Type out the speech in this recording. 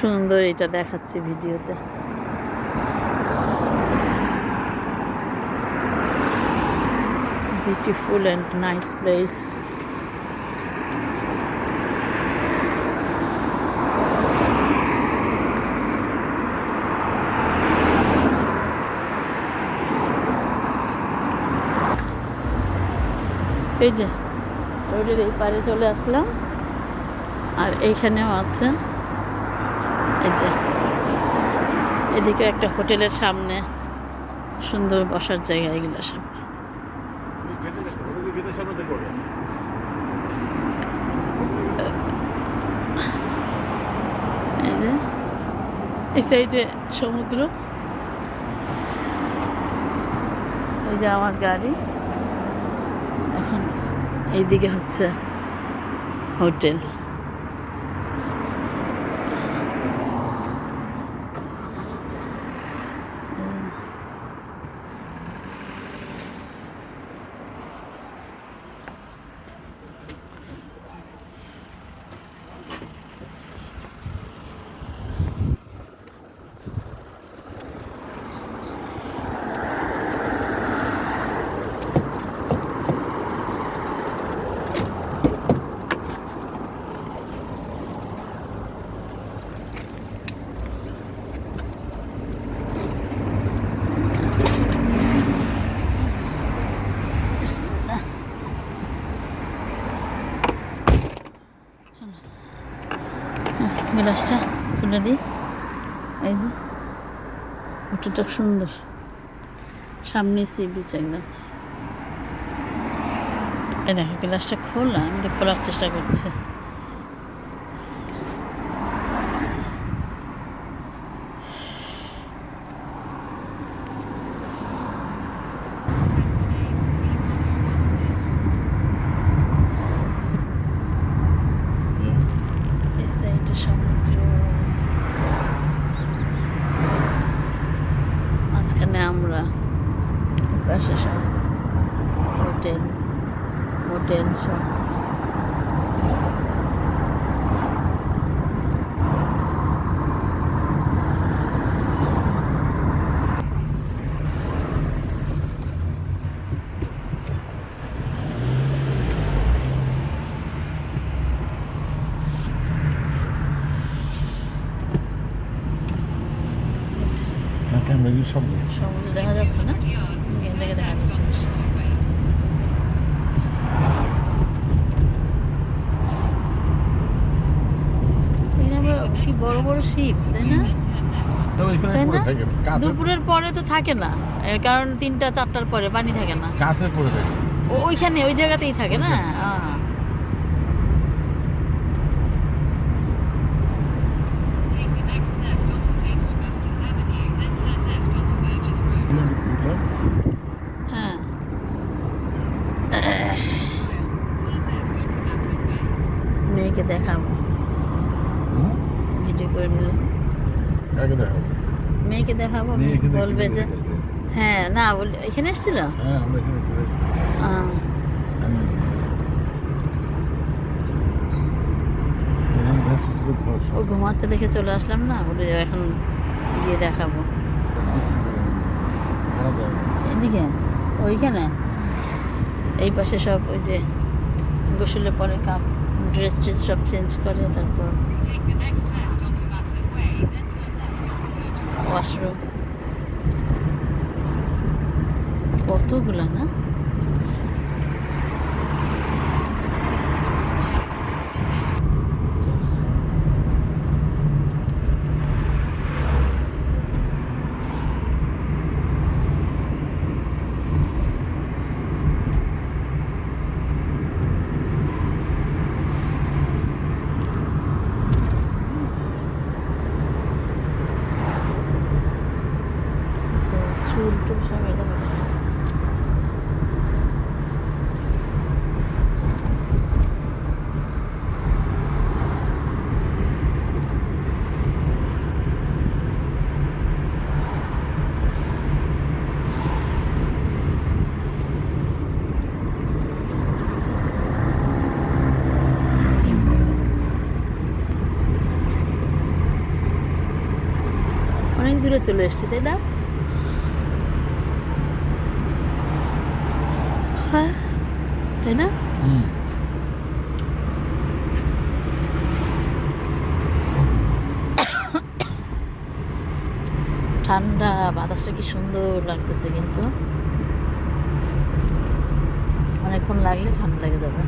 সুন্দর এটা দেখাচ্ছে ভিডিওতে। বিউটিফুল অ্যান্ড নাইস প্লেস এই যে রোডের এই পারে চলে আসলাম। আর এইখানেও আছে। এই যে এদিকে একটা হোটেলের সামনে সুন্দর বসার জায়গা এগুলো সব। এই সাইডে সমুদ্র। এই যে আমার গাড়ি। এখন এইদিকে হচ্ছে হোটেল। গ্লাসটা তুলে দিই। এই যে হোটেলটা সুন্দর। সামনে সি বিচ একদম। দেখো গ্লাসটা খোলা, আমি খোলার চেষ্টা করছি এই সাইডে সমুদ্র মাঝখানে আমরা পাশে সব হোটেল হোটেল সব। ক্যামেরা দিয়ে সব দেখা যাচ্ছে না? থেকে দেখা যাচ্ছে বেশি। এখানে আবার কি বড় বড় শিপ তাই না? দুপুরের পরে তো থাকে না কারণ তিনটা চারটার পরে পানি থাকে না। ওইখানে ওই জায়গাতেই থাকে না? হ্যাঁ। Way. মেয়েকে দেখাবো। ভিডিও করে নিলাম কাকে দেখাবো? মেয়েকে দেখাবো বলবে যে হ্যাঁ না বল এখানে এসেছিল হ্যাঁ আমরা এখানে ও ঘুমাচ্ছে দেখে চলে আসলাম না বলে এখন গিয়ে দেখাবো। ওইখানে? এই পাশে সব ওই যে গোসলে পরে কাপ ড্রেস ট্রেস সব চেঞ্জ করে, তারপর ওয়াশরুম কতগুলা next চুল টুল সব অনেক দূরে চলে এসছে তাই না? তাই না? ঠান্ডা বাতাসটা কি সুন্দর লাগতেছে কিন্তু। অনেকক্ষণ লাগলে ঠান্ডা লেগে যাবে।